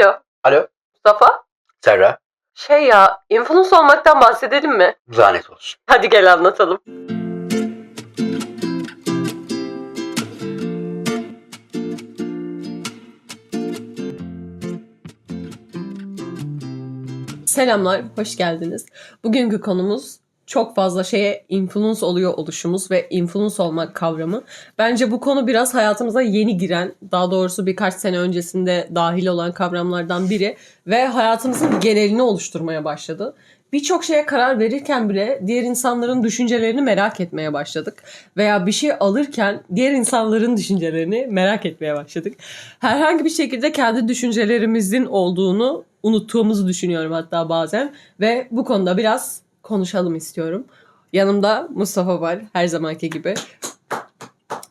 Alo, Alo, Mustafa? Serra. Şey ya, influencer olmaktan bahsedelim mi? Lanet olsun. Hadi gel anlatalım. Selamlar, hoş geldiniz. Bugünkü konumuz çok fazla şeye influence oluyor oluşumuz ve influence olmak kavramı. Bence bu konu biraz hayatımıza yeni giren, daha doğrusu birkaç sene öncesinde dahil olan kavramlardan biri ve hayatımızın genelini oluşturmaya başladı. Birçok şeye karar verirken bile diğer insanların düşüncelerini merak etmeye başladık. Veya bir şey alırken diğer insanların düşüncelerini merak etmeye başladık. Herhangi bir şekilde kendi düşüncelerimizin olduğunu unuttuğumuzu düşünüyorum hatta bazen. Ve bu konuda biraz konuşalım istiyorum. Yanımda Mustafa var her zamanki gibi.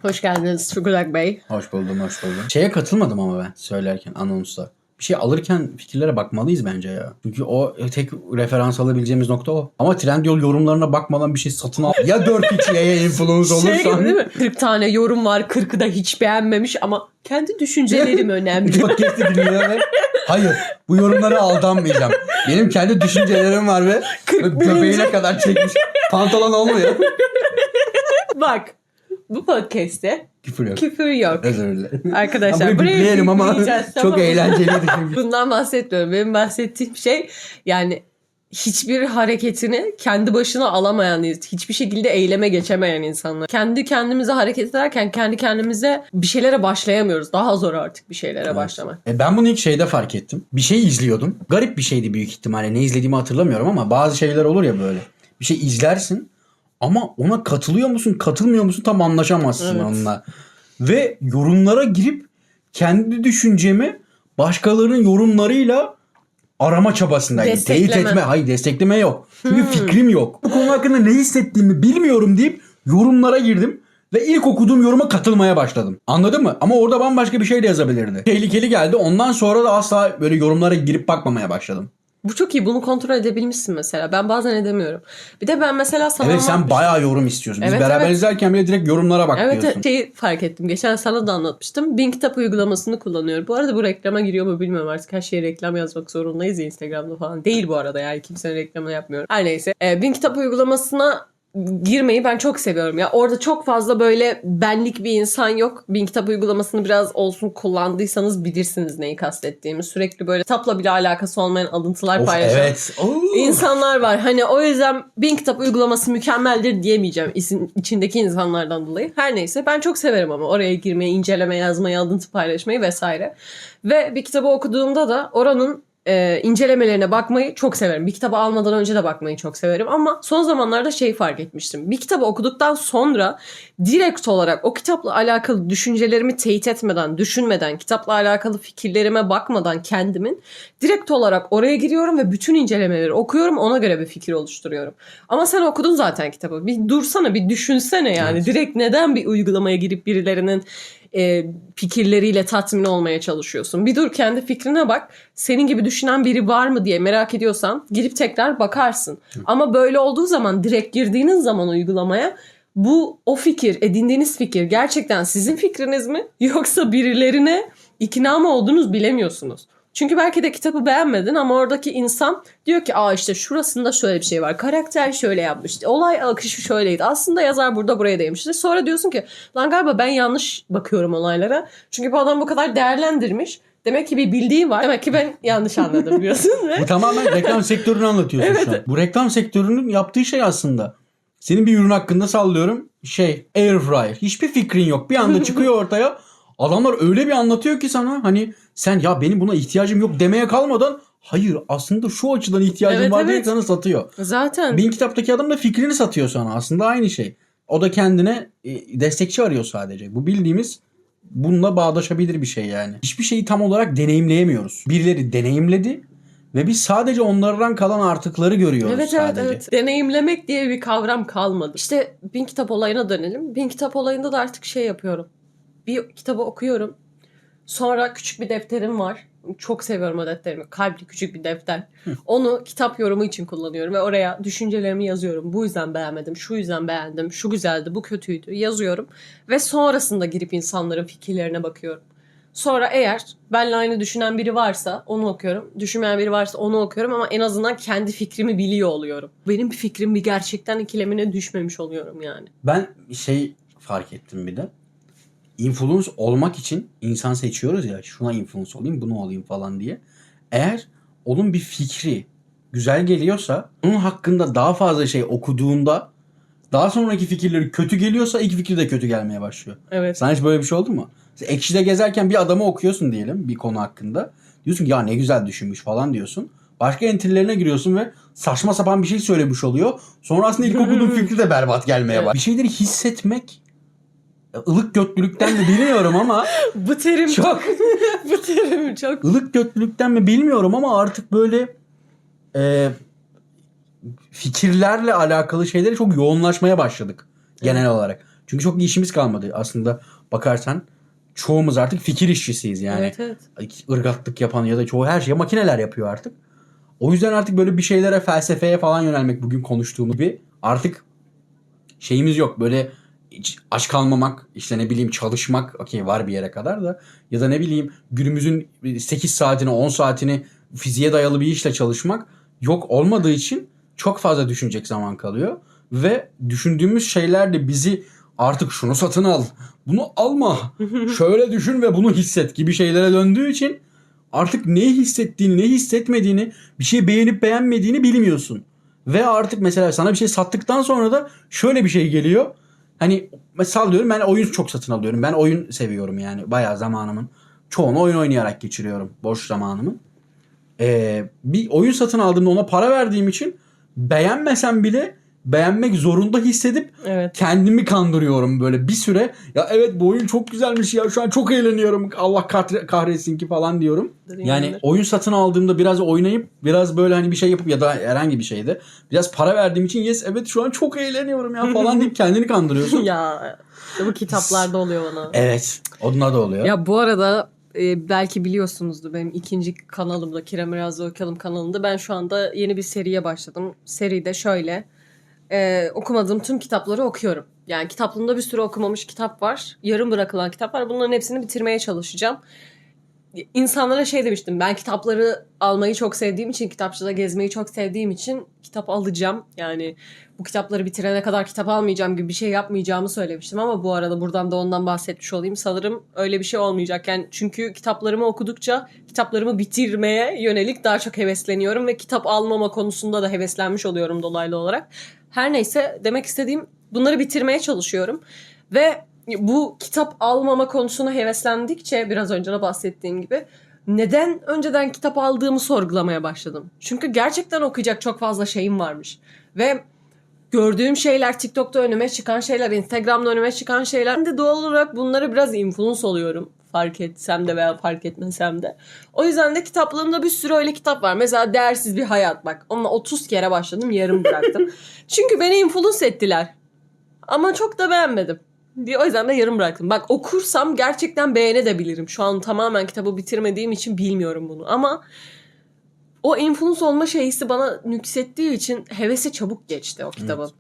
Hoş geldiniz Çukulak Bey. Hoş buldum, hoş buldum. Şeye katılmadım ama ben söylerken, anonsta. Bir şey alırken fikirlere bakmalıyız bence ya. Çünkü o tek referans alabileceğimiz nokta o. Ama Trendyol yorumlarına bakmadan bir şey satın al. Ya 4x'ye influence Şey gibi olursan. değil mi? 40 tane yorum var 40'ı da hiç beğenmemiş ama kendi düşüncelerim önemli. Podcast'i dinliyor ve hayır bu yorumlara aldanmayacağım. Benim kendi düşüncelerim var ve 41. göbeğine kadar çekmiş. Pantolon olmuyor. Bak bu podcast'te Küfür yok. küfür yok. Özür dilerim. Arkadaşlar Burayı buraya bipleyelim ama çok tamam eğlenceliydi çünkü. Bundan bahsetmiyorum. Benim bahsettiğim şey yani hiçbir hareketini kendi başına alamayan, hiçbir şekilde eyleme geçemeyen insanlar. Kendi kendimize hareket ederken kendi kendimize bir şeylere başlayamıyoruz. Daha zor artık bir şeylere Evet. başlamak. E ben bunu ilk şeyde fark ettim. Bir şey izliyordum. Garip bir şeydi büyük ihtimalle. Ne izlediğimi hatırlamıyorum ama bazı şeyler olur ya böyle. Bir şey izlersin ama ona katılıyor musun, katılmıyor musun tam anlaşamazsın Evet. onunla. Ve yorumlara girip kendi düşüncemi başkalarının yorumlarıyla arama çabasındaydım. Teyit etme. Hayır destekleme yok. Çünkü Hmm. fikrim yok. Bu konu hakkında ne hissettiğimi bilmiyorum deyip yorumlara girdim. Ve ilk okuduğum yoruma katılmaya başladım. Anladın mı? Ama orada bambaşka bir şey de yazabilirdi. Tehlikeli geldi. Ondan sonra da asla böyle yorumlara girip bakmamaya başladım. Bu çok iyi. Bunu kontrol edebilmişsin mesela. Ben bazen edemiyorum. Bir de ben mesela sana evet sen bayağı yorum istiyorsun. Biz Evet, beraber evet. izlerken bile direkt yorumlara bak Evet diyorsun. şeyi fark ettim. Geçen sana da anlatmıştım. Bin kitap uygulamasını kullanıyorum. Bu arada bu reklama giriyor mu bilmiyorum artık. Her şeye reklam yazmak zorundayız ya Instagram'da falan. Değil bu arada yani kimsenin reklamını yapmıyorum. Her neyse. Ee, Bin kitap uygulamasına girmeyi ben çok seviyorum ya. Orada çok fazla böyle benlik bir insan yok. Bin kitap uygulamasını biraz olsun kullandıysanız bilirsiniz neyi kastettiğimi. Sürekli böyle kitapla bile alakası olmayan alıntılar Of, paylaşan evet. Oo. İnsanlar var. Hani o yüzden Bin Kitap uygulaması mükemmeldir diyemeyeceğim isin, içindeki insanlardan dolayı. Her neyse ben çok severim ama oraya girmeyi, inceleme, yazmayı, alıntı paylaşmayı vesaire. Ve bir kitabı okuduğumda da oranın e, incelemelerine bakmayı çok severim. Bir kitabı almadan önce de bakmayı çok severim ama son zamanlarda şey fark etmiştim. Bir kitabı okuduktan sonra direkt olarak o kitapla alakalı düşüncelerimi teyit etmeden, düşünmeden, kitapla alakalı fikirlerime bakmadan kendimin direkt olarak oraya giriyorum ve bütün incelemeleri okuyorum ona göre bir fikir oluşturuyorum. Ama sen okudun zaten kitabı. Bir dursana bir düşünsene yani. Evet. Direkt neden bir uygulamaya girip birilerinin e, fikirleriyle tatmin olmaya çalışıyorsun? Bir dur kendi fikrine bak. Senin gibi düşünen biri var mı diye merak ediyorsan girip tekrar bakarsın. Ama böyle olduğu zaman direkt girdiğiniz zaman uygulamaya bu o fikir, edindiğiniz fikir gerçekten sizin fikriniz mi yoksa birilerine ikna mı oldunuz bilemiyorsunuz. Çünkü belki de kitabı beğenmedin ama oradaki insan diyor ki aa işte şurasında şöyle bir şey var. Karakter şöyle yapmıştı. Olay akışı şöyleydi. Aslında yazar burada buraya değmişti. Sonra diyorsun ki lan galiba ben yanlış bakıyorum olaylara. Çünkü bu adam bu kadar değerlendirmiş. Demek ki bir bildiği var. Demek ki ben yanlış anladım diyorsun. Bu tamamen reklam sektörünü anlatıyorsun şu an. Bu reklam sektörünün yaptığı şey aslında. Senin bir ürün hakkında sallıyorum. Şey air fryer. Hiçbir fikrin yok. Bir anda çıkıyor ortaya. Adamlar öyle bir anlatıyor ki sana hani sen ya benim buna ihtiyacım yok demeye kalmadan hayır aslında şu açıdan ihtiyacım Evet, var diye evet. sana satıyor. Zaten Bin kitaptaki adam da fikrini satıyor sana. Aslında aynı şey. O da kendine e, destekçi arıyor sadece. Bu bildiğimiz bununla bağdaşabilir bir şey yani. Hiçbir şeyi tam olarak deneyimleyemiyoruz. Birileri deneyimledi ve biz sadece onlardan kalan artıkları görüyoruz Evet evet sadece. evet. Deneyimlemek diye bir kavram kalmadı. İşte bin kitap olayına dönelim. Bin kitap olayında da artık şey yapıyorum. Bir kitabı okuyorum. Sonra küçük bir defterim var. Çok seviyorum o defterimi. Kalpli küçük bir defter. Onu kitap yorumu için kullanıyorum ve oraya düşüncelerimi yazıyorum. Bu yüzden beğenmedim, şu yüzden beğendim, şu güzeldi, bu kötüydü yazıyorum. Ve sonrasında girip insanların fikirlerine bakıyorum. Sonra eğer benle aynı düşünen biri varsa onu okuyorum. Düşünmeyen biri varsa onu okuyorum ama en azından kendi fikrimi biliyor oluyorum. Benim bir fikrim bir gerçekten ikilemine düşmemiş oluyorum yani. Ben şey fark ettim bir de. Influence olmak için insan seçiyoruz ya şuna influence olayım bunu olayım falan diye. Eğer onun bir fikri güzel geliyorsa onun hakkında daha fazla şey okuduğunda daha sonraki fikirleri kötü geliyorsa ilk fikri de kötü gelmeye başlıyor. Evet. Sana hiç böyle bir şey oldu mu? Ekşi'de gezerken bir adamı okuyorsun diyelim bir konu hakkında. Diyorsun ki ya ne güzel düşünmüş falan diyorsun. Başka entry'lerine giriyorsun ve saçma sapan bir şey söylemiş oluyor. Sonra aslında ilk okuduğun fikri de berbat gelmeye Evet. başlıyor. Bir şeyleri hissetmek ılık götlülükten mi bilmiyorum ama Bu terim çok, çok bu terim çok ılık götlülükten mi bilmiyorum ama artık böyle e, fikirlerle alakalı şeylere çok yoğunlaşmaya başladık genel olarak. Çünkü çok işimiz kalmadı aslında bakarsan. Çoğumuz artık fikir işçisiyiz yani. Evet evet. ırgatlık yapan ya da çoğu her şeyi makineler yapıyor artık. O yüzden artık böyle bir şeylere felsefeye falan yönelmek bugün konuştuğumuz gibi artık şeyimiz yok. Böyle aç kalmamak işte ne bileyim çalışmak okey var bir yere kadar da ya da ne bileyim günümüzün 8 saatini 10 saatini fiziğe dayalı bir işle çalışmak yok olmadığı için çok fazla düşünecek zaman kalıyor ve düşündüğümüz şeyler de bizi artık şunu satın al bunu alma şöyle düşün ve bunu hisset gibi şeylere döndüğü için artık ne hissettiğini ne hissetmediğini bir şey beğenip beğenmediğini bilmiyorsun. Ve artık mesela sana bir şey sattıktan sonra da şöyle bir şey geliyor. Hani sallıyorum ben oyun çok satın alıyorum. Ben oyun seviyorum yani. Bayağı zamanımın çoğunu oyun oynayarak geçiriyorum. Boş zamanımı. Ee, bir oyun satın aldığımda ona para verdiğim için beğenmesem bile beğenmek zorunda hissedip Evet. kendimi kandırıyorum böyle bir süre. Ya evet bu oyun çok güzelmiş ya şu an çok eğleniyorum. Allah kahre- kahretsin ki falan diyorum. Yani oyun satın aldığımda biraz oynayıp biraz böyle hani bir şey yapıp ya da herhangi bir şeyde biraz para verdiğim için yes evet şu an çok eğleniyorum ya falan deyip kendini kandırıyorsun. ya bu kitaplarda oluyor bana. evet. Onlar da oluyor. Ya bu arada e, belki biliyorsunuzdur benim ikinci kanalımda Kirem Razı kanalında ben şu anda yeni bir seriye başladım. Seride şöyle e, okumadığım tüm kitapları okuyorum. Yani kitaplığımda bir sürü okumamış kitap var. Yarım bırakılan kitap var. Bunların hepsini bitirmeye çalışacağım. İnsanlara şey demiştim. Ben kitapları almayı çok sevdiğim için, kitapçıda gezmeyi çok sevdiğim için kitap alacağım. Yani bu kitapları bitirene kadar kitap almayacağım gibi bir şey yapmayacağımı söylemiştim ama bu arada buradan da ondan bahsetmiş olayım. Sanırım öyle bir şey olmayacak. Yani çünkü kitaplarımı okudukça kitaplarımı bitirmeye yönelik daha çok hevesleniyorum ve kitap almama konusunda da heveslenmiş oluyorum dolaylı olarak. Her neyse demek istediğim bunları bitirmeye çalışıyorum ve bu kitap almama konusuna heveslendikçe biraz önce de bahsettiğim gibi neden önceden kitap aldığımı sorgulamaya başladım. Çünkü gerçekten okuyacak çok fazla şeyim varmış. Ve gördüğüm şeyler TikTok'ta önüme çıkan şeyler, Instagram'da önüme çıkan şeyler. Ben de doğal olarak bunlara biraz influence oluyorum. Fark etsem de veya fark etmesem de. O yüzden de kitaplığımda bir sürü öyle kitap var. Mesela Değersiz Bir Hayat bak. Onunla 30 kere başladım yarım bıraktım. Çünkü beni influence ettiler. Ama çok da beğenmedim. diye o yüzden de yarım bıraktım. Bak okursam gerçekten beğenebilirim. Şu an tamamen kitabı bitirmediğim için bilmiyorum bunu. Ama o influence olma şeysi bana nüksettiği için hevesi çabuk geçti o kitabın.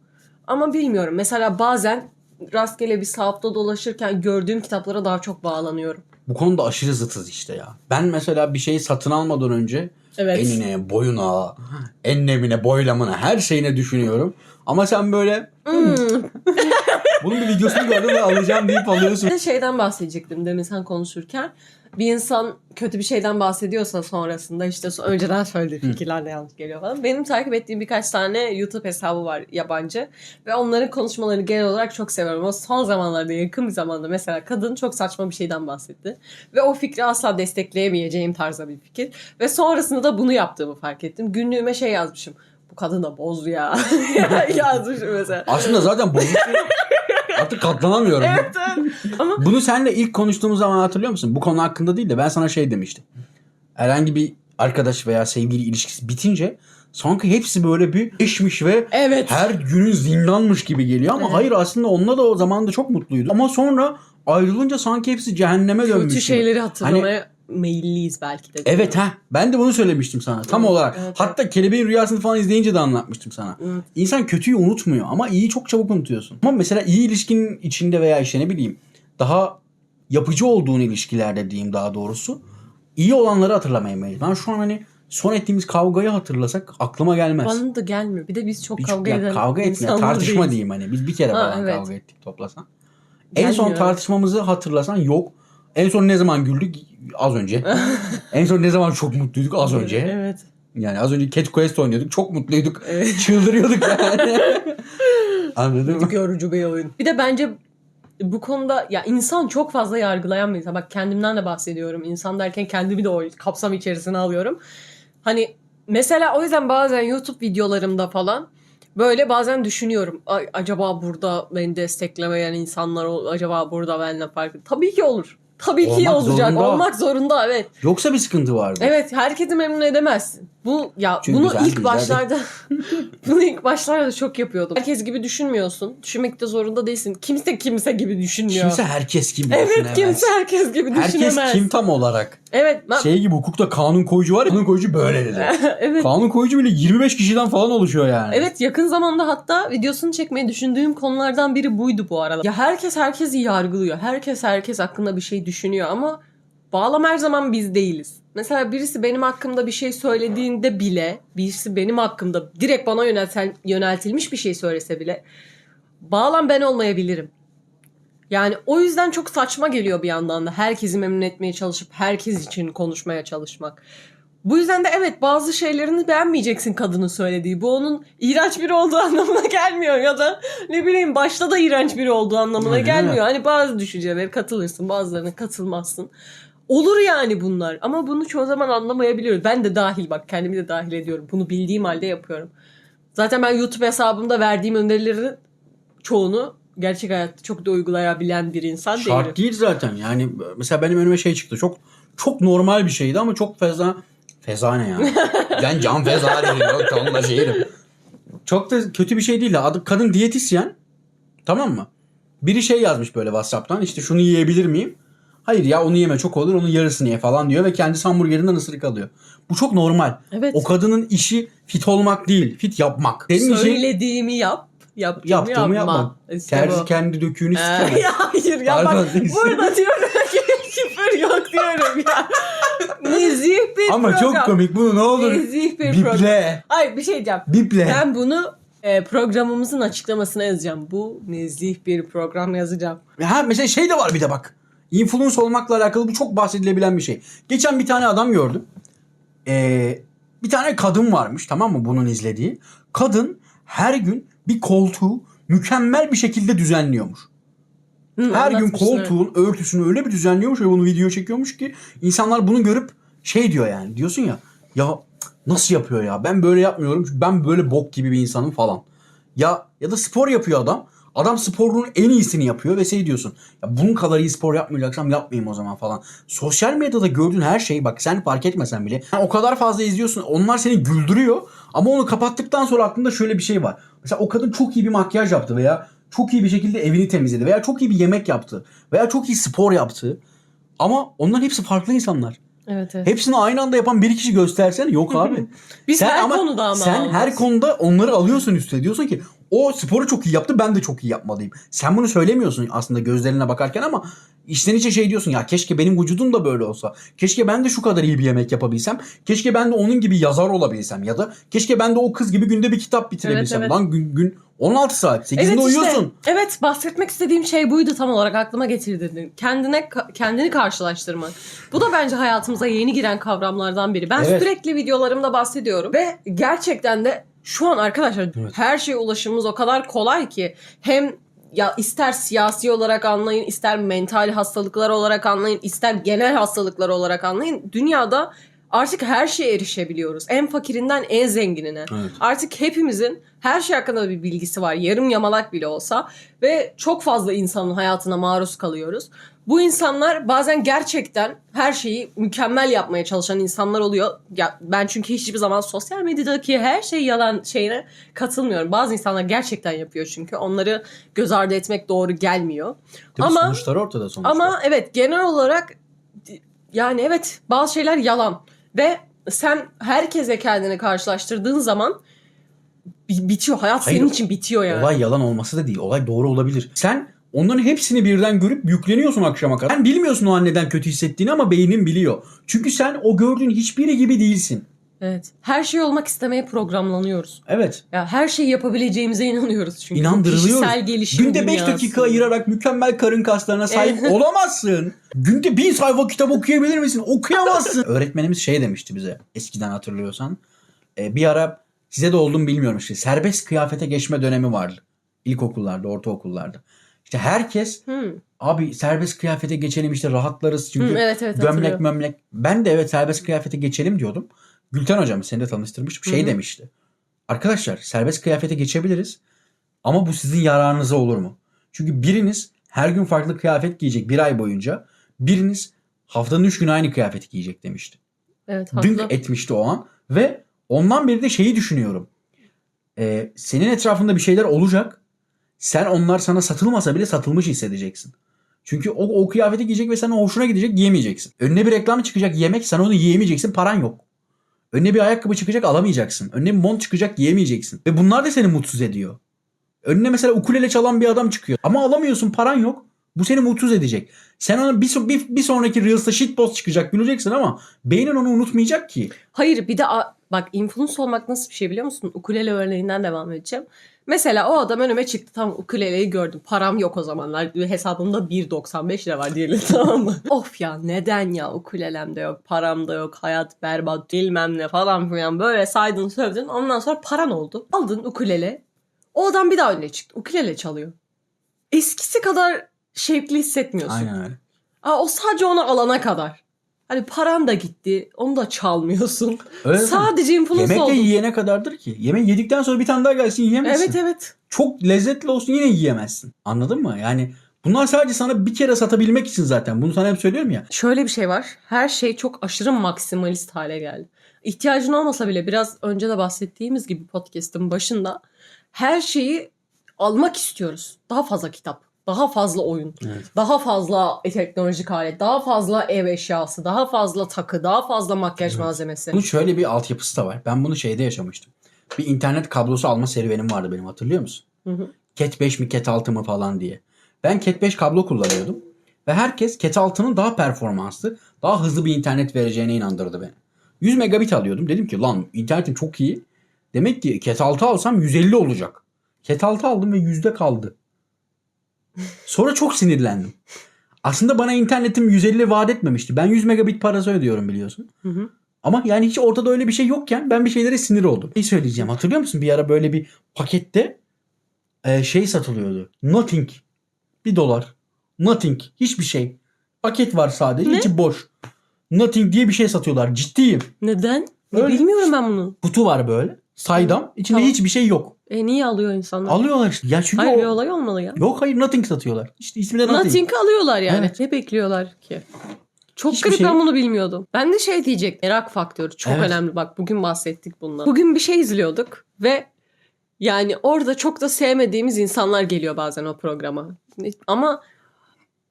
Ama bilmiyorum. Mesela bazen rastgele bir sahafta dolaşırken gördüğüm kitaplara daha çok bağlanıyorum. Bu konuda aşırı zıtız işte ya. Ben mesela bir şeyi satın almadan önce Evet. enine, boyuna, enlemine, boylamına her şeyine düşünüyorum. Ama sen böyle "Hmm, bunun bir videosunu gördüm ve alacağım deyip alıyorsun. Bir de şeyden bahsedecektim demin sen konuşurken. Bir insan kötü bir şeyden bahsediyorsa sonrasında işte önceden söylediği fikirlerle yanlış geliyor falan. Benim takip ettiğim birkaç tane YouTube hesabı var yabancı. Ve onların konuşmalarını genel olarak çok seviyorum. O son zamanlarda yakın bir zamanda mesela kadın çok saçma bir şeyden bahsetti. Ve o fikri asla destekleyemeyeceğim tarzda bir fikir. Ve sonrasında da bunu yaptığımı fark ettim. Günlüğüme şey yazmışım. Bu kadın da boz ya. yazmışım mesela. Aslında zaten bozuk Artık katlanamıyorum. Evet, evet. Ama Bunu seninle ilk konuştuğumuz zaman hatırlıyor musun? Bu konu hakkında değil de ben sana şey demiştim. Herhangi bir arkadaş veya sevgili ilişkisi bitince sanki hepsi böyle bir eşmiş ve evet. her günün zindanmış gibi geliyor ama hayır aslında onunla da o zaman da çok mutluydu. Ama sonra ayrılınca sanki hepsi cehenneme dönmüş. Kötü gibi. şeyleri hatırlamaya meyilliyiz belki de. Evet ha. Ben de bunu söylemiştim sana. Tam Evet, olarak. evet, Hatta Kelebeğin Rüyasını falan izleyince de anlatmıştım sana. Evet. İnsan kötüyü unutmuyor ama iyiyi çok çabuk unutuyorsun. Ama mesela iyi ilişkinin içinde veya işte ne bileyim daha yapıcı olduğun ilişkilerde diyeyim daha doğrusu iyi olanları hatırlamaya meyil. Ben şu an hani son ettiğimiz kavgayı hatırlasak aklıma gelmez. Bana da gelmiyor. Bir de biz çok Bir- kavga eden kavga etmiyor. Tartışma değiliz. diyeyim hani. Biz bir kere Ha, falan evet. kavga ettik toplasan. En son Gelmiyor. tartışmamızı hatırlasan yok. En son ne zaman güldük? Az önce. en son ne zaman çok mutluyduk? Az önce. Evet. Yani az önce Cat Quest oynuyorduk. Çok mutluyduk. Evet. Çıldırıyorduk yani. Anladın mı? Görücü bir oyun. Bir de bence bu konuda ya insan çok fazla yargılayan bir insan. Bak kendimden de bahsediyorum. İnsan derken kendimi de o kapsam içerisine alıyorum. Hani mesela o yüzden bazen YouTube videolarımda falan böyle bazen düşünüyorum. Acaba burada beni desteklemeyen insanlar acaba burada benimle farklı. Tabii ki olur. Tabii ki Olmak olacak. zorunda. Olmak zorunda evet. Yoksa bir sıkıntı vardı. Evet, herkesi memnun edemezsin. Bu ya Çünkü bunu ilk başlarda bunu ilk başlarda çok yapıyordum. Herkes gibi düşünmüyorsun. Düşünmek de zorunda değilsin. Kimse kimse gibi düşünmüyor. Kimse herkes gibi evet, düşünemez. kimse herkes gibi Herkes düşünemez. kim tam olarak? Evet, ben Şey gibi hukukta kanun koyucu var ya. Kanun koyucu böyle dedi. evet. kanun koyucu bile 25 kişiden falan oluşuyor yani. Evet yakın zamanda hatta videosunu çekmeyi düşündüğüm konulardan biri buydu bu arada. Ya herkes herkesi yargılıyor. Herkes herkes hakkında bir şey düşünüyor ama bağlam her zaman biz değiliz. Mesela birisi benim hakkımda bir şey söylediğinde bile, birisi benim hakkımda direkt bana yönelten, yöneltilmiş bir şey söylese bile bağlam ben olmayabilirim. Yani o yüzden çok saçma geliyor bir yandan da herkesi memnun etmeye çalışıp herkes için konuşmaya çalışmak. Bu yüzden de evet bazı şeylerini beğenmeyeceksin kadının söylediği. Bu onun iğrenç biri olduğu anlamına gelmiyor ya da ne bileyim başta da iğrenç biri olduğu anlamına öyle. gelmiyor. Hani bazı düşünceleri katılırsın bazılarına katılmazsın. Olur yani bunlar ama bunu çoğu zaman anlamayabiliyoruz. Ben de dahil bak kendimi de dahil ediyorum. Bunu bildiğim halde yapıyorum. Zaten ben YouTube hesabımda verdiğim önerilerin çoğunu gerçek hayatta çok da uygulayabilen bir insan değilim. Şart değil zaten. Yani mesela benim önüme şey çıktı. Çok çok normal bir şeydi ama çok feza feza ne ya? ben can feza dedim. Yok onunla şeydim. Çok da kötü bir şey değil de adı kadın diyetisyen. Tamam mı? Biri şey yazmış böyle WhatsApp'tan işte şunu yiyebilir miyim? Hayır ya onu yeme çok olur onun yarısını ye falan diyor ve kendisi hamburgerinden ısırık alıyor. Bu çok normal. Evet. O kadının işi fit olmak değil, fit yapmak. Senin işin Söylediğimi yap. Yaptığımı, yaptığımı yapma. yapmak. İşte Terzi bu. kendi döküğünü Ee, sikemez. ya hayır ya Pardon, bak burada diyorum ki küfür yok diyorum ya. Nezih bir Ama program. çok komik bunu ne olur. Nezih bir program. Biple. Hayır bir şey diyeceğim. Biple. Ben bunu e, programımızın açıklamasına yazacağım. Bu nezih bir program yazacağım. Ha mesela şey de var bir de bak. Influence olmakla alakalı bu çok bahsedilebilen bir şey. Geçen bir tane adam gördüm. Ee, bir tane kadın varmış tamam mı bunun izlediği. Kadın her gün bir koltuğu mükemmel bir şekilde düzenliyormuş. Hı, Her gün anlatmışsın, koltuğun örtüsünü öyle bir düzenliyormuş ve bunu video çekiyormuş ki insanlar bunu görüp şey diyor yani diyorsun ya ya nasıl yapıyor ya ben böyle yapmıyorum ben böyle bok gibi bir insanım falan. Ya ya da spor yapıyor adam. Adam sporunun en iyisini yapıyor ve şey diyorsun. Ya bunun kadar iyi spor yapmayacaksam yapmayayım o zaman falan. Sosyal medyada gördüğün her şey bak sen fark etmesen bile sen o kadar fazla izliyorsun. Onlar seni güldürüyor ama onu kapattıktan sonra aklında şöyle bir şey var. Mesela o kadın çok iyi bir makyaj yaptı veya çok iyi bir şekilde evini temizledi veya çok iyi bir yemek yaptı veya çok iyi spor yaptı. Ama onların hepsi farklı insanlar. Evet evet. Hepsini aynı anda yapan bir kişi göstersen yok abi. Biz her konuda ama Sen her konuda onları alıyorsun üstüne. Diyorsun ki o sporu çok iyi yaptı ben de çok iyi yapmalıyım. Sen bunu söylemiyorsun aslında gözlerine bakarken ama içten içe şey diyorsun ya keşke benim vücudum da böyle olsa. Keşke ben de şu kadar iyi bir yemek yapabilsem. Keşke ben de onun gibi yazar olabilsem ya da keşke ben de o kız gibi günde bir kitap bitirebilsem. Evet, evet. Lan gün, gün 16 saat 8'inde Evet uyuyorsun. işte. Evet bahsetmek istediğim şey buydu tam olarak aklıma getirdin. Kendine kendini karşılaştırmak. Bu da bence hayatımıza yeni giren kavramlardan biri. Ben Evet. sürekli videolarımda bahsediyorum ve gerçekten de şu an arkadaşlar Evet. her şeye ulaşımımız o kadar kolay ki hem ya ister siyasi olarak anlayın, ister mental hastalıklar olarak anlayın, ister genel hastalıklar olarak anlayın. Dünyada artık her şeye erişebiliyoruz. En fakirinden en zenginine. Evet. Artık hepimizin her şey hakkında bir bilgisi var. Yarım yamalak bile olsa ve çok fazla insanın hayatına maruz kalıyoruz. Bu insanlar bazen gerçekten her şeyi mükemmel yapmaya çalışan insanlar oluyor. Ya ben çünkü hiçbir zaman sosyal medyadaki her şey yalan şeyine katılmıyorum. Bazı insanlar gerçekten yapıyor çünkü. Onları göz ardı etmek doğru gelmiyor. Tabii Ama- sonuçları ortada sonuçta. Ama evet genel olarak yani evet bazı şeyler yalan ve sen herkese kendini karşılaştırdığın zaman bi- bitiyor. Hayat Hayır, senin için bitiyor yani. Olay yalan olması da değil. Olay doğru olabilir. Sen Onların hepsini birden görüp yükleniyorsun akşama kadar. Sen bilmiyorsun o an neden kötü hissettiğini ama beynin biliyor. Çünkü sen o gördüğün hiçbiri gibi değilsin. Evet. Her şey olmak istemeye programlanıyoruz. Evet. Ya her şeyi yapabileceğimize inanıyoruz çünkü. İnandırılıyoruz. Kişisel gelişim Günde 5 dünyası. dakika ayırarak mükemmel karın kaslarına sahip olamazsın. Günde 1000 sayfa kitap okuyabilir misin? Okuyamazsın. Öğretmenimiz şey demişti bize eskiden hatırlıyorsan. E, bir ara size de oldu mu bilmiyorum işte. Serbest kıyafete geçme dönemi vardı. İlkokullarda, ortaokullarda. İşte herkes Hı. abi serbest kıyafete geçelim işte rahatlarız çünkü Hı, evet evet gömlek mömlek. Ben de evet serbest kıyafete geçelim diyordum. Gülten hocam seni de tanıştırmış bir şey Hı hı. demişti. Arkadaşlar serbest kıyafete geçebiliriz ama bu sizin yararınıza olur mu? Çünkü biriniz her gün farklı kıyafet giyecek bir ay boyunca. Biriniz haftanın üç gün aynı kıyafeti giyecek demişti. Evet Dünk haklı. etmişti o an ve ondan beri de şeyi düşünüyorum. Ee, senin etrafında bir şeyler olacak. Sen onlar sana satılmasa bile satılmış hissedeceksin. Çünkü o, o kıyafeti giyecek ve sana hoşuna gidecek giyemeyeceksin. Önüne bir reklam çıkacak yemek sen onu yiyemeyeceksin paran yok. Önüne bir ayakkabı çıkacak alamayacaksın. Önüne bir mont çıkacak giyemeyeceksin. Ve bunlar da seni mutsuz ediyor. Önüne mesela ukulele çalan bir adam çıkıyor. Ama alamıyorsun paran yok. Bu seni mutsuz edecek. Sen ona bir, bir, bir sonraki Reels'ta shitpost çıkacak güleceksin ama beynin onu unutmayacak ki. Hayır bir de bak influencer olmak nasıl bir şey biliyor musun? Ukulele örneğinden devam edeceğim. Mesela o adam önüme çıktı tam ukuleleyi gördüm. Param yok o zamanlar. Hesabımda 1.95 lira var diyelim tamam mı? of ya neden ya ukulelem de yok, param da yok, hayat berbat bilmem ne falan filan böyle saydın sövdün. Ondan sonra paran oldu. Aldın ukulele. O adam bir daha önüne çıktı. Ukulele çalıyor. Eskisi kadar şevkli hissetmiyorsun. Aynen öyle. Aa, o sadece onu alana kadar. Hani paran da gitti. Onu da çalmıyorsun. Öyle? Sadece influencer Yemek de oldun. yiyene kadardır ki. Yemek yedikten sonra bir tane daha gelsin yiyemezsin. Evet evet. Çok lezzetli olsun yine yiyemezsin. Anladın mı? Yani bunlar sadece sana bir kere satabilmek için zaten. Bunu sana hep söylüyorum ya. Şöyle bir şey var. Her şey çok aşırı maksimalist hale geldi. İhtiyacın olmasa bile biraz önce de bahsettiğimiz gibi podcast'ın başında her şeyi almak istiyoruz. Daha fazla kitap, daha fazla oyun, Evet. daha fazla teknolojik alet, daha fazla ev eşyası, daha fazla takı, daha fazla makyaj Evet. malzemesi. Bunun şöyle bir altyapısı da var. Ben bunu şeyde yaşamıştım. Bir internet kablosu alma serüvenim vardı benim hatırlıyor musun? Hı hı. Cat 5 mi Cat 6 mı falan diye. Ben Cat 5 kablo kullanıyordum. Ve herkes Cat 6'nın daha performanslı, daha hızlı bir internet vereceğine inandırdı beni. 100 megabit alıyordum. Dedim ki lan internetim çok iyi. Demek ki Cat 6 alsam 150 olacak. Cat 6 aldım ve yüzde kaldı. Sonra çok sinirlendim. Aslında bana internetim 150 vaat etmemişti. Ben 100 megabit parası ödüyorum biliyorsun. Hı hı. Ama yani hiç ortada öyle bir şey yokken ben bir şeylere sinir oldum. Ne söyleyeceğim hatırlıyor musun? Bir ara böyle bir pakette e, şey satılıyordu. Nothing. Bir dolar. Nothing. Hiçbir şey. Paket var sadece. Ne? içi boş. Nothing diye bir şey satıyorlar. Ciddiyim. Neden? Öyle. Bilmiyorum ben bunu. Kutu var böyle. Saydam. İçinde Tamam. hiçbir şey yok. E niye alıyor insanlar? Alıyorlar işte. Ya çünkü Hayır o... bir olay olmalı ya. Yok hayır nothing satıyorlar. İşte ismi de nothing. Nothing alıyorlar yani. Evet. Ne bekliyorlar ki? Çok Hiçbir garip şey- ben bunu bilmiyordum. Ben de şey diyecek merak faktörü çok Evet. önemli bak bugün bahsettik bundan. Bugün bir şey izliyorduk ve yani orada çok da sevmediğimiz insanlar geliyor bazen o programa. Ama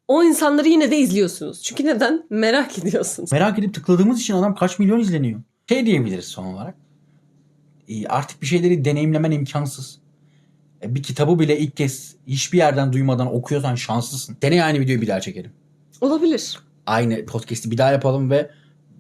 o insanları yine de izliyorsunuz. Çünkü neden? Merak ediyorsunuz. Merak edip tıkladığımız için adam kaç milyon izleniyor. Şey diyebiliriz son olarak. E, Artık bir şeyleri deneyimlemen imkansız. E, Bir kitabı bile ilk kez hiçbir yerden duymadan okuyorsan şanslısın. Dene aynı videoyu bir daha çekelim. Olabilir. Aynı podcast'i bir daha yapalım ve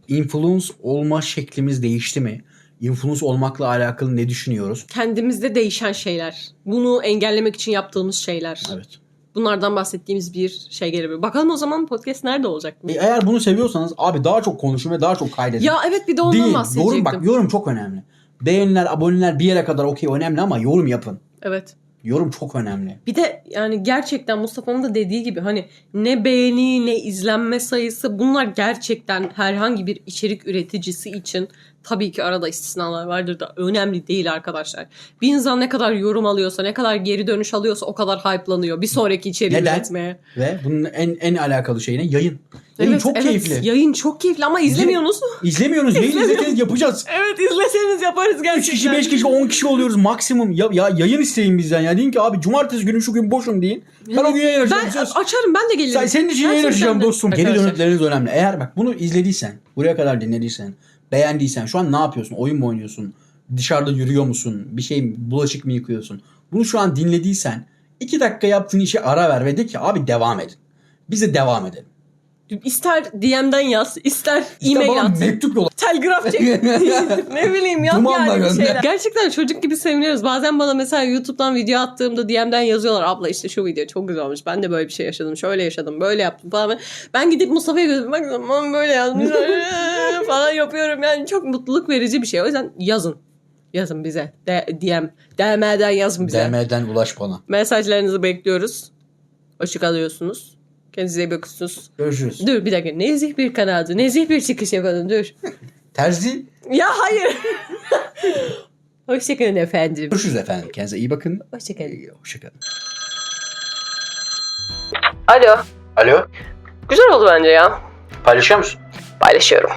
influence olma şeklimiz değişti mi? Influence olmakla alakalı ne düşünüyoruz? Kendimizde değişen şeyler. Bunu engellemek için yaptığımız şeyler. Evet. Bunlardan bahsettiğimiz bir şey gelebilir. Bakalım o zaman podcast nerede olacak? E, Eğer bunu seviyorsanız abi daha çok konuşun ve daha çok kaydedin. Ya evet bir de ondan Değil. bahsedecektim. Yorum bak yorum çok önemli. Beğeniler, aboneler bir yere kadar okey önemli ama yorum yapın. Evet. Yorum çok önemli. Bir de yani gerçekten Mustafa'nın da dediği gibi hani ne beğeni ne izlenme sayısı bunlar gerçekten herhangi bir içerik üreticisi için tabii ki arada istisnalar vardır da önemli değil arkadaşlar. Bir insan ne kadar yorum alıyorsa ne kadar geri dönüş alıyorsa o kadar hype'lanıyor bir sonraki içeriği Neden? üretmeye. Ve bunun en en alakalı şey ne? Yayın. Yayın çok keyifli. Yayın çok keyifli ama izlemiyorsunuz. İzlemiyoruz. Yayın İzlemiyoruz. izleseniz yapacağız. evet izleseniz yaparız 3 gerçekten. kişi, 5 kişi, 10 kişi oluyoruz maksimum. Ya, ya yayın isteyin bizden ya. Deyin ki abi cumartesi günü şu gün boşum deyin. Ben o gün yayın açacağım. Ben Söz. açarım ben de gelirim. Sen, senin için yayın Gerçekten açacağım de. dostum. Geri Arkadaşlar. dönütleriniz önemli. Eğer bak bunu izlediysen, buraya kadar dinlediysen, beğendiysen, şu an ne yapıyorsun? Oyun mu oynuyorsun? Dışarıda yürüyor musun? Bir şey mi, bulaşık mı yıkıyorsun? Bunu şu an dinlediysen İki dakika yaptığın işe ara ver ve de ki abi devam edin. Bize devam edelim. İster DM'den yaz, ister İşte e-mail at. mektup yolla. Telgraf çek. ne bileyim yap Dumanla yani bir şeyler. Gerçekten çocuk gibi seviniyoruz. Bazen bana mesela YouTube'dan video attığımda DM'den yazıyorlar. Abla işte şu video çok güzel olmuş. Ben de böyle bir şey yaşadım. Şöyle yaşadım. Böyle yaptım falan. Ben gidip Mustafa'ya gözüm bak aman böyle yazmış falan yapıyorum. Yani çok mutluluk verici bir şey. O yüzden yazın. Yazın bize. De, DM. DM'den yazın bize. DM'den ulaş bana. Mesajlarınızı bekliyoruz. Işık alıyorsunuz. Kendinize iyi bakıyorsunuz. Görüşürüz. Dur bir dakika. Nezih bir kanaldı. Nezih bir çıkış yapalım. Dur. Terzi. Ya hayır. Hoşçakalın efendim. Görüşürüz efendim. Kendinize iyi bakın. Hoşçakalın. Hoşçakalın. Alo. Alo. Güzel oldu bence ya. Paylaşıyor musun? Paylaşıyorum.